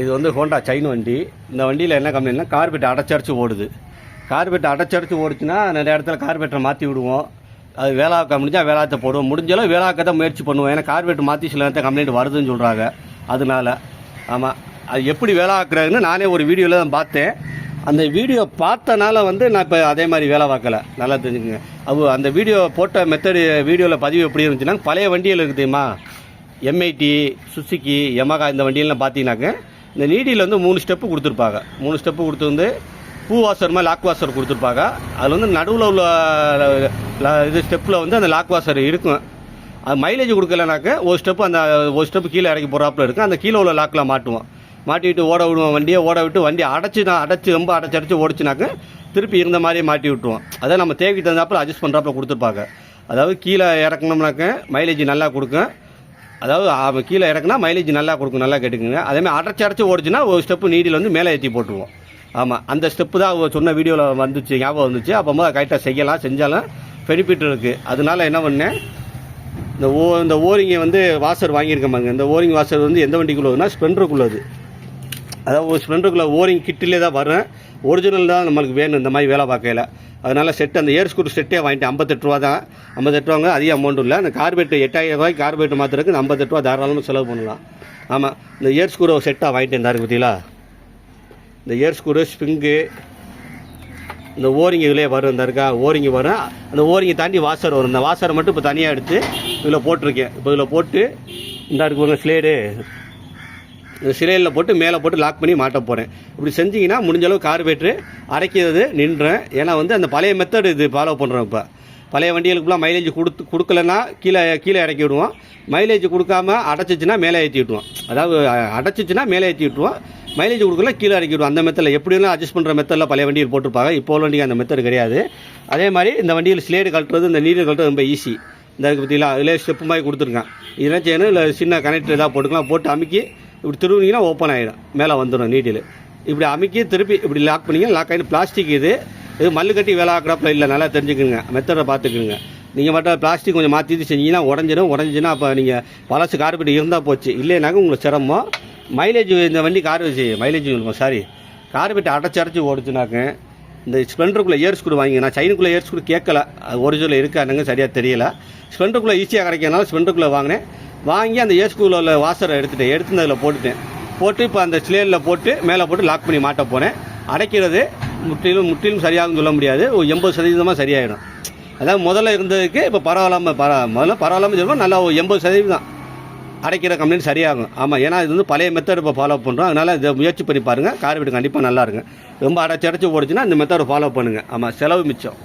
இது வந்து Honda sign வண்டி. இந்த வண்டியில் என்ன கம்பெனினா கார்பெட் அடைச்சரிச்சு ஓடுது. கார்பெட் அடைச்சரிச்சு ஓடுச்சுன்னா நிறைய இடத்துல கார்பெட்டரை மாற்றி விடுவோம். அது வேளாக்க முடிஞ்சால் வேளாத்தை போடுவோம். முடிஞ்சாலும் வேளாக்க தான் முயற்சி பண்ணுவோம். ஏன்னா கார்பெட் மாற்றி சில நேரத்தில் கம்ப்ளைண்ட் வருதுன்னு சொல்கிறாங்க அதனால ஆமாம் அது எப்படி வேளாக்குறதுன்னு நானே ஒரு வீடியோவில் தான் பார்த்தேன். அந்த வீடியோ பார்த்தனால வந்து நான் இப்போ அதே மாதிரி வேலை பார்க்கல. நல்லா தெரிஞ்சுக்கங்க. அது அந்த வீடியோ போட்ட மெத்தடு வீடியோவில் பதிவு எப்படி இருந்துச்சுன்னா பழைய வண்டியில் இருக்குது தெரியுமா? எம்ஐடி சுசுக்கி யமகா இந்த வண்டியெல்லாம் பார்த்தீங்கன்னாக்க இந்த நீடியில் வந்து மூணு ஸ்டெப்பு கொடுத்துருப்பாங்க. மூணு ஸ்டெப்பு கொடுத்து வந்து பூ வாசர் மாதிரி லாக் வாசர் கொடுத்துருப்பாங்க. அதில் வந்து நடுவில் உள்ள இது ஸ்டெப்பில் வந்து அந்த லாக் வாசர் இருக்கும். அது மைலேஜ் கொடுக்கலனாக்க ஒரு ஸ்டெப்பு அந்த ஒரு ஸ்டெப்பு கீழே இறக்கி போகிறாப்புல இருக்கும் அந்த கீழே உள்ள லாக்கில் மாட்டுவோம். மாட்டிவிட்டு ஓட விடுவோம் வண்டியை ஓட விட்டு வண்டி அடைச்சி நான் அடைச்சி ரொம்ப அடைச்சி அடைச்சி ஓடிச்சுனாக்க திருப்பி இருந்த மாதிரியே மாட்டி விட்டுருவோம். அதை நம்ம தேவைக்கு தகுந்தாப்பில் அட்ஜஸ்ட் பண்ணுறாப்புல கொடுத்துருப்பாங்க. அதாவது கீழே இறக்கணும்னாக்க மைலேஜ் நல்லா கொடுக்கும். அதாவது அவன் கீழே இறக்குனா மைலேஜ் நல்லா கொடுக்கும் நல்லா கேட்டுக்குங்க. அதேமாதிரி அடைச்சி அடைச்சி ஓடிச்சுன்னா ஒரு ஸ்டெப்பு நீடியில் வந்து மேலே ஏற்றி போட்டுருவோம். ஆமாம் அந்த ஸ்டெப்பு தான் அவங்க சொன்ன வீடியோவில் வந்துச்சு ஞாபகம் வந்துச்சு. அப்போ போது கரெக்டாக செய்யலாம் செஞ்சாலும் பெனிஃபிட் இருக்குது அதனால என்ன பண்ணேன்? இந்த ஓ இந்த ஓரிங்கை வந்து வாசர் வாங்கியிருக்கேன் பாருங்க. இந்த ஓரிங் வாசர் வந்து எந்த வண்டிக்குள்ளதுன்னா ஸ்பெண்டருக்குள்ளது அதாவது ஒரு ஸ்ப்ளெண்டருக்குள்ள ஓரிங் கிட்டிலே தான் வரும் ஒரிஜினல் தான் நம்மளுக்கு வேணும் இந்த மாதிரி வேலை பார்க்கையில. அதனால் செட் அந்த ஏர் ஸ்கூட்டர் செட்டே வாங்கிட்டு ஐம்பத்தெட்டு ரூபா தான். ஐம்பத்தெட்டு ரூபாங்க அதிக அமௌண்ட் இல்லை. அந்த கார்பேட் எட்டாயிரம் ரூபாய்க்கு கார்பேட் மாத்திரக்கு ஐம்பத்தெட்டு ரூபா தாராளமாக செலவு பண்ணலாம். ஆமாம் இந்த ஏர் ஸ்கூரை செட்டாக வாங்கிட்டு இந்த பார்த்தீங்களா இந்த ஏர் ஸ்கூரு ஸ்ப்ரிங்கு இந்த ஓரிங் இதிலே வரும் இந்த இருக்கா வரும் அந்த ஓரிங்கை தாண்டி வாசர் வரும். இந்த வாசரை மட்டும் இப்போ தனியாக எடுத்து இதில் போட்டிருக்கேன். இப்போ இதில் போட்டு இந்த இருக்கு ஸ்லேடு சிலையில் போட்டு மேலே போட்டு லாக் பண்ணி மாட்ட போகிறேன் இப்படி செஞ்சிங்கன்னா முடிஞ்சளவு கார்பேட்ரு அடைக்கிறது நின்றேன். ஏன்னா வந்து அந்த பழைய மெத்தட் இது ஃபாலோ பண்ணுறோம் இப்போ. பழைய வண்டிகளுக்குலாம் மைலேஜ் கொடுத்து கொடுக்கலன்னா கீழே கீழே இறக்கி விடுவோம். மைலேஜ் கொடுக்காம அடைச்சிச்சின்னா மேலே ஏற்றி விட்டுருவோம். அதாவது அடைச்சிச்சின்னா அடைச்சிச்சுன்னா மேலே ஏற்றி விட்டுருவோம். மைலேஜ் கொடுக்கல கீழே இறக்கி விடுவோம். அந்த மெத்தடில் எப்படி வேணாலும் அட்ஜஸ்ட் பண்ணுற மெத்தடில் பழைய வண்டியில் போட்டிருப்பாங்க. இப்போ உள்ள வண்டிக்கு அந்த மெத்தட் கிடையாது. அதே மாதிரி இந்த வண்டியில் ஸ்லேடு கழட்டுறது இந்த நீர் கழட்டுறது ரொம்ப ஈஸி இந்த இருக்கு பார்த்தீங்களா? அதிலே ஸ்டெப்பு மாதிரி கொடுத்துருக்கேன். இதெல்லாம் செய்யணும். இல்லை சின்ன கனெக்டர் ஏதாவது போட்டுக்கலாம். போட்டு அமுக்கி இப்படி திருவினீங்கன்னா ஓப்பன் ஆகிடும் மேலே வந்துடும் நீட்டில். இப்படி அமுக்கி திருப்பி இப்படி லாக் பண்ணிங்க லாக் ஆகிடும் பிளாஸ்டிக் இது. இது மல்லு கட்டி வேலை ஆக்குறாப்புல இல்லை நல்லா தெரிஞ்சுக்கணுங்க மெத்தடை பார்த்துக்குங்க. நீங்கள் மட்டும் பிளாஸ்டிக் கொஞ்சம் மாற்றி செஞ்சீங்கன்னா உடஞ்சிடும் உடஞ்சின்னா அப்போ நீங்கள் பழசு கார்பெட் இருந்தால் போச்சு. இல்லைனாக்க உங்களுக்கு சிரமம். மைலேஜ் இந்த வண்டி கார் வச்சு மைலேஜ் சாரி கார்பெட் அடைச்சி அடைச்சி ஓடுச்சுனாக்க இந்த ஸ்ப்ளெண்டருக்குள்ளே ஏர் ஸ்க்ரூ வாங்கி நான் சைனுக்குள்ளே ஏர் ஸ்க்ரூ கேட்கல. அது ஒரிஜினல் இருக்கானுங்க சரியாக தெரியல. ஸ்ப்ளெண்டருக்குள்ளே ஈஸியாக கிடைக்கிறனால ஸ்ப்ளெண்டருக்குள்ளே வாங்கினேன். வாங்கி அந்த ஏர் உள்ள வாசரை எடுத்துட்டேன் எடுத்து அதில் போட்டுட்டேன். போட்டு இப்போ அந்த ஸ்லேரில் போட்டு மேலே போட்டு லாக் பண்ணி மாட்ட போனேன் அடைக்கிறது முற்றிலும் முற்றிலும் சரியாகும் சொல்ல முடியாது. ஒரு எண்பது சதவீதமாக சரியாயிடும். அதாவது முதல்ல இருந்ததுக்கு இப்போ பரவாயில்லாமல் பர முதல்ல பரவாயில்லாமல் சொல்லுவோம். நல்லா ஒரு எண்பது சதவீதம் அடைக்கிற கம்ப்ளைண்ட் சரியாகும். ஆமாம் ஏன்னா இது வந்து பழைய மெத்தட் இப்போ ஃபாலோ பண்ணுறோம் அதனால் இதை முயற்சி பண்ணி பாருங்கள் கார் வீடு கண்டிப்பாக நல்லா இருக்கும். ரொம்ப அடைச்சி அடைச்சி போடுச்சுன்னா இந்த மெத்தடை ஃபாலோ பண்ணுங்கள் ஆமாம் செலவு மிச்சம்.